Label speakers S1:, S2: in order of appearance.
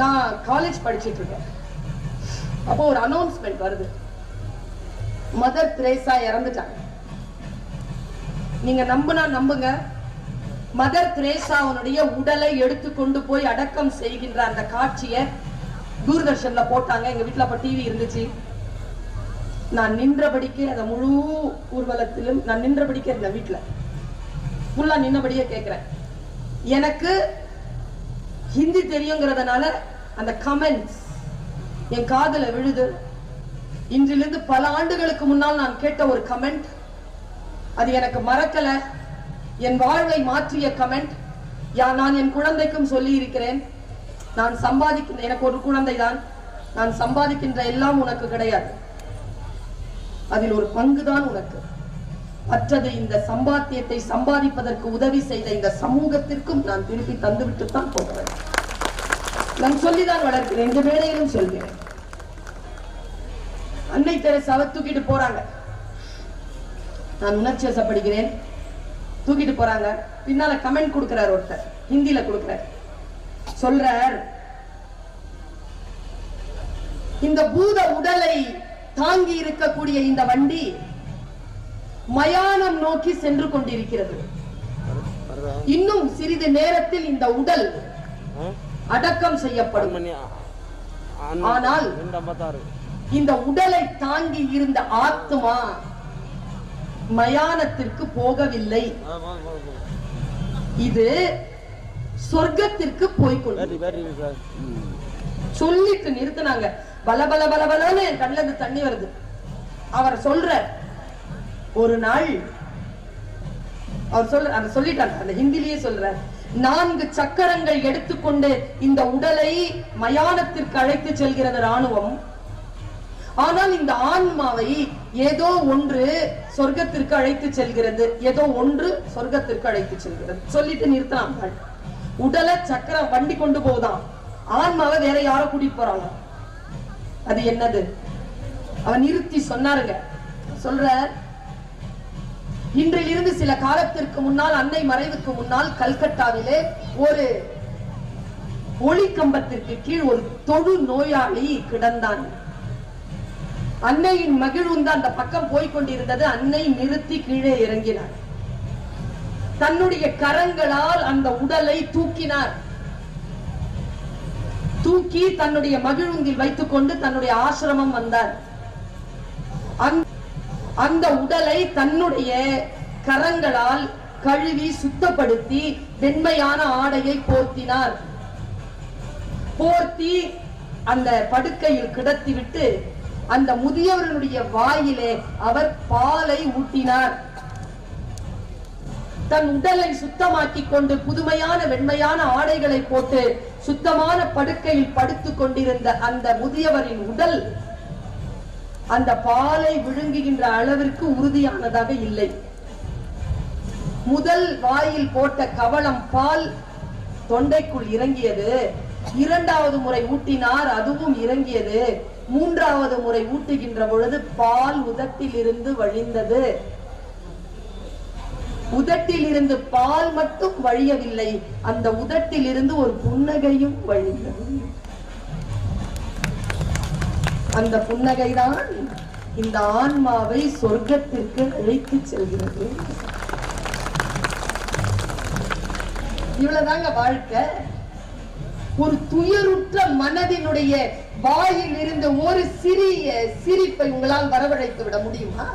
S1: நான் காலேஜ் படிச்சிட்டு இருக்கேன். அப்போ ஒரு அனௌன்ஸ்மெண்ட் வருது. மதர் திரேசா இறந்துட்டாங்க. நீங்க நம்புனா நம்புங்க. மதர் திரேசாவுடைய உடலை எடுத்து கொண்டு போய் அடக்கம் செய்கின்ற அந்த காட்சியை தூர்தர்ஷன்ல போட்டாங்க. எங்க வீட்டுல அப்ப டிவி இருந்துச்சு. நான் நின்றபடிக்கு அந்த முழு ஊர்வலத்திலும் நான் நின்றபடிக்கு இருந்தேன் வீட்டுல ஃபுல்லா நின்னபடியே கேட்கிறேன் எனக்கு ஹிந்தி தெரியுங்கிறதுனால அந்த கமெண்ட்ஸ் என் காதல விழுது. இன்றிலிருந்து பல ஆண்டுகளுக்கு முன்னால் நான் கேட்ட ஒரு கமெண்ட் அது எனக்கு மறக்கல. என் வாழ்வை மாற்றிய கமெண்ட் யா நான் என் குழந்தைக்கும் சொல்லி இருக்கிறேன். நான் சம்பாதிக்கின்ற எனக்கு ஒரு குழந்தை தான் நான் சம்பாதிக்கின்ற எல்லாம் உனக்கு கிடையாது. அதில் ஒரு பங்குதான் உனக்கு. மற்றது இந்த சம்பாத்தியத்தை சம்பாதிப்பதற்கு உதவி செய்த இந்த சமூகத்திற்கும் நான் திருப்பி தந்துவிட்டு தான் போகிறேன். நான் சொல்லிதான் வளர்க்கிறேன். இந்த வேலையிலும் சொல்கிறேன். அன்னை தெரசாவை தூக்கிட்டு போறாங்க. நான் உணர்ச்சி வசப்படுகிறேன். தூக்கிட்டு போறாங்க. பின்னால கமெண்ட் கொடுக்கிறார் ஒருத்தர். ஹிந்தில கொடுக்கிறார். சொல்றார் இந்த பூத உடலை தாங்கி இருக்கக்கூடிய இந்த வண்டி மயானம் நோக்கி சென்று கொண்டிருக்கிறது. இன்னும் சிறிது நேரத்தில் இந்த உடல் அடக்கம் செய்யப்படும். ஆனால் இந்த உடலை தாங்கி இருந்த ஆத்மா மயானத்திற்கு போகவில்லை. இது சொர்க்கத்திற்கு போய்கொண்டு சொல்லிட்டு நிறுத்தினாங்க. பல பல பல பலன்னு கண்ணுல இருந்து தண்ணி வருது. அவர் சொல்ற ஒரு நாள் அவர் சொல்ற அந்த சொல்லிட்டார் அந்த ஹிந்திலேயே சொல்ற நான்கு சக்கரங்கள் எடுத்துக்கொண்டு இந்த உடலை மயானத்திற்கு அழைத்து செல்கிறது ராணுவம் ஆனால் இந்த ஆன்மாவை ஏதோ ஒன்று சொர்க்கத்திற்கு அழைத்து செல்கிறது. ஏதோ ஒன்று சொர்க்கத்திற்கு அழைத்து செல்கிறது. சொல்லிட்டு நிறுத்தினாங்க உடலை சக்கரம் வண்டி கொண்டு போதான் ஆன்மாவை வேற யாரோ கூட்டிட்டு போறாங்க. அது என்னது? அவன் நிறுத்தி சொன்னாருங்க. சொல்ற இன்றிலிருந்து சில காலத்திற்கு முன்னால் அன்னை மறைவுக்கு முன்னால் கல்கட்டாவிலே ஒரு ஒளி கம்பத்திற்கு கீழ் ஒரு தொழு நோயாளி கிடந்தான். அன்னையின் மகிழ்வுந்து அந்த பக்கம் போய்க் கொண்டிருந்தது. அன்னை நிறுத்தி கீழே இறங்கினார். தன்னுடைய கரங்களால் அந்த உடலை தூக்கினார். தூக்கி தன்னுடைய மகிழுந்தில் வைத்துக் கொண்டு தன்னுடைய ஆசிரமம் வந்தார். அந்த- உடலை தன்னுடைய கரங்களால் கழுவி சுத்தப்படுத்தி வெண்மையான ஆடையை போர்த்தினார். போர்த்தி அந்த படுக்கையில் கிடத்திவிட்டு அந்த முதியவர்களுடைய வாயிலே அவர் பாலை ஊட்டினார். தன் உடலை சுத்தமாக்கி கொண்டு புதுமையான வெண்மையான ஆடைகளை போட்டு சுத்தமான படுக்கையில் படுத்துக் கொண்டிருந்த அந்த முதியவரின் உடல் அந்த பாலை விழுங்குகின்ற அளவிற்கு உறுதியானதாக இல்லை. முதல் வாயில் போட்ட கவளம் பால் தொண்டைக்குள் இறங்கியது. இரண்டாவது முறை ஊட்டினார் அதுவும் இறங்கியது. மூன்றாவது முறை ஊட்டுகின்ற பொழுது பால் உதட்டில் இருந்து வழிந்தது. உதட்டில் இருந்து பால் மட்டும் வழியவில்லை அந்த உதட்டில் இருந்து ஒரு புன்னகையும் வழிந்தது. அந்த புன்னகைதான் இந்த ஆன்மாவை சொர்க்கத்திற்கு அழைத்து செல்கிறது. இவ்வளவுதாங்க வாழ்க்கை. ஒரு துயருற்ற மனதினுடைய வாயில் இருந்து ஒரு சிறிய சிரிப்பை உங்களால் வரவழைத்து விட முடியுமா?